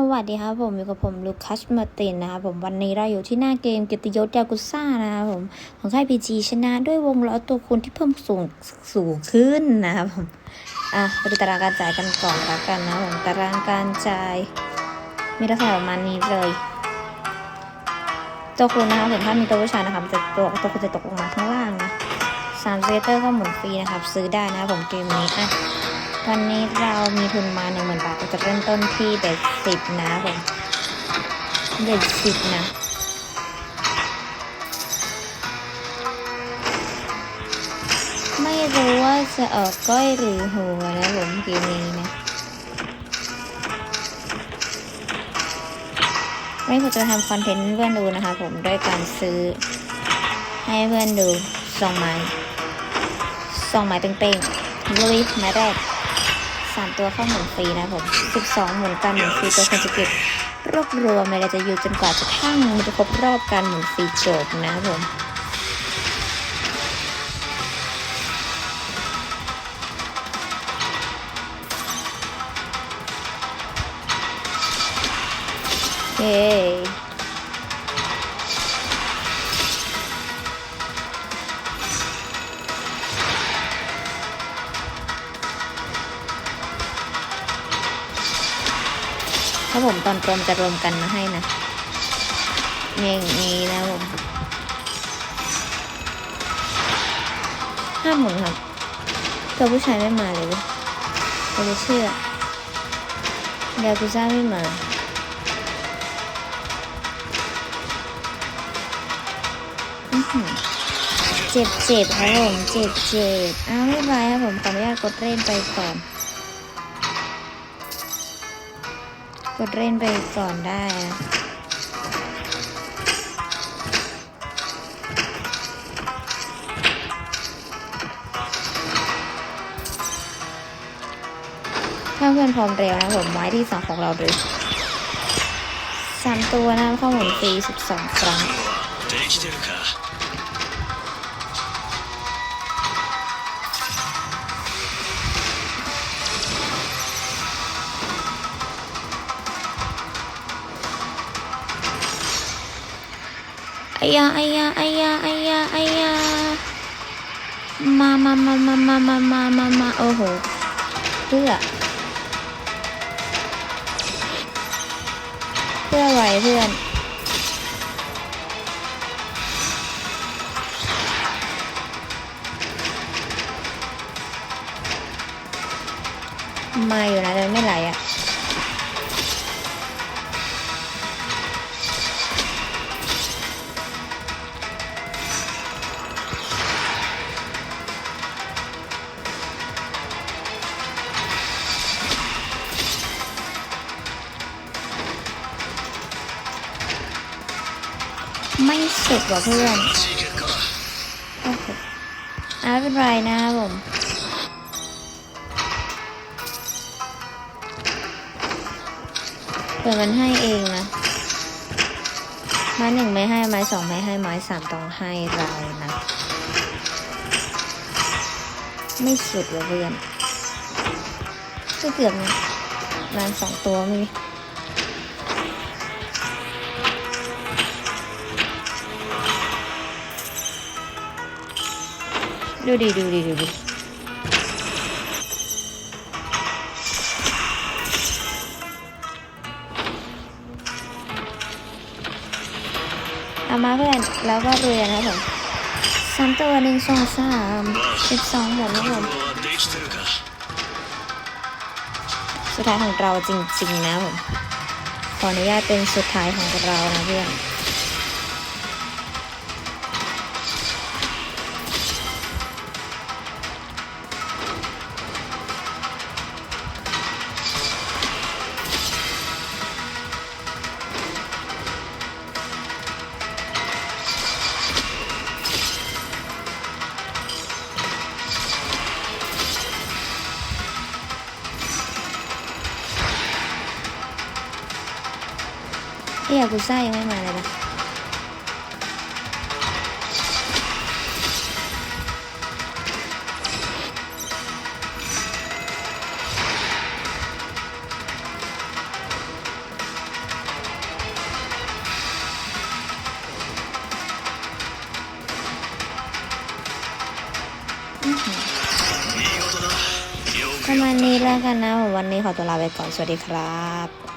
สวัสดีครับผมอยู่กับผมลูคัสมาตินนะครับผมวันนี้เราอยู่ที่หน้าเกมเกียรติยศยากุซ่านะครับผมของค่ายพีจีชนะด้วยวงล้อตัวคูณที่เพิ่มสูงสูงขึ้นนะครับผมอะไปดูตารางการจ่ายกันก่อนละกันนะผมตารางการจ่ายมีลักษณะประมาณนี้เลย ตัวคูณนะครับผมถ้ามีตัวผู้ชายนะครับจะตัวตัวคูณจะตกลงมาข้างล่างนะสามเซเตอร์ก็หมุนฟรีนะครับ ซื้อได้นะครับผมเกมนี้อะ วันนี้เรามีทุนมาหนึ่งหมื่นบาทเราจะเริ่มต้นที่เบ็ดสิบนะผมเบ็ดสิบนะไม่รู้ว่าจะออกก้อยหรือหัวนะผมเกมนี้นะไม่ควรจะทำคอนเทนต์เพื่อนดูนะคะผมด้วยการซื้อ ให้เพื่อนดูสองไม้สองไม้เป้งๆลุยไม้แรก สามตัวเข้าหมุนฟรีนะผมสิบสองหมุนการหมุนฟรีตัวคนจะเก็บรวบรวมอะไรจะอยู่จนกว่าจะทั้งมันจะครบรอบการหมุนฟรีจบนะผมเย้ ถ้าผมตอนกลมจะรวมกันมาให้นะอย่างนี้นะผมห้าหมุนครับตัวผู้ชายไม่มาเลยเราจะเชื่อยากุซ่าไม่มาอื้อหือเจ็บเจ็บครับผมเจ็บเจ็บอ้าวไม่เป็นไรครับผมขออนุญาตกดเล่นไปก่อน กดเล่นไปก่อนได้นะถ้าเพื่อนพร้อมเร็วนะผมไม้ที่สองของเราเลยสามตัวนะข้าหมุนฟรีสิบสองครั้ง ไอ้ยาไอ้ยาไอ้ยาไอ้ยาไอ้ยามามามามามามามามามาโอ้โหเพื่อเพื่ออะไรเพื่อนมาอยู่นะแต่ไม่ไหลอะ สุดว่ะเพื่อนโอ้โหอาเป็นไรนะครับผมเปิดมันให้เองนะไม้หนึ่งไม่ให้ไม้สองไม่ให้ไม้สามต้องให้เรานะ ไม่สุดว่ะเพื่อนก็เกือบนะร้านสองตัวมี ดูดิดูดิดูดิเอามาเพื่อนแล้วก็เรือนะผมสามตัวหนึ่งสองสามสิบสองหมดนะผมสุดท้ายของเราจริงๆนะผมขออนุญาตเป็นสุดท้ายของเรานะเพื่อน เอ้ยกูซ่ายังไม่มาเลยนะประมาณนี้แล้วกันนะ วันนี้ขอตัวลาไปก่อน สวัสดีครับ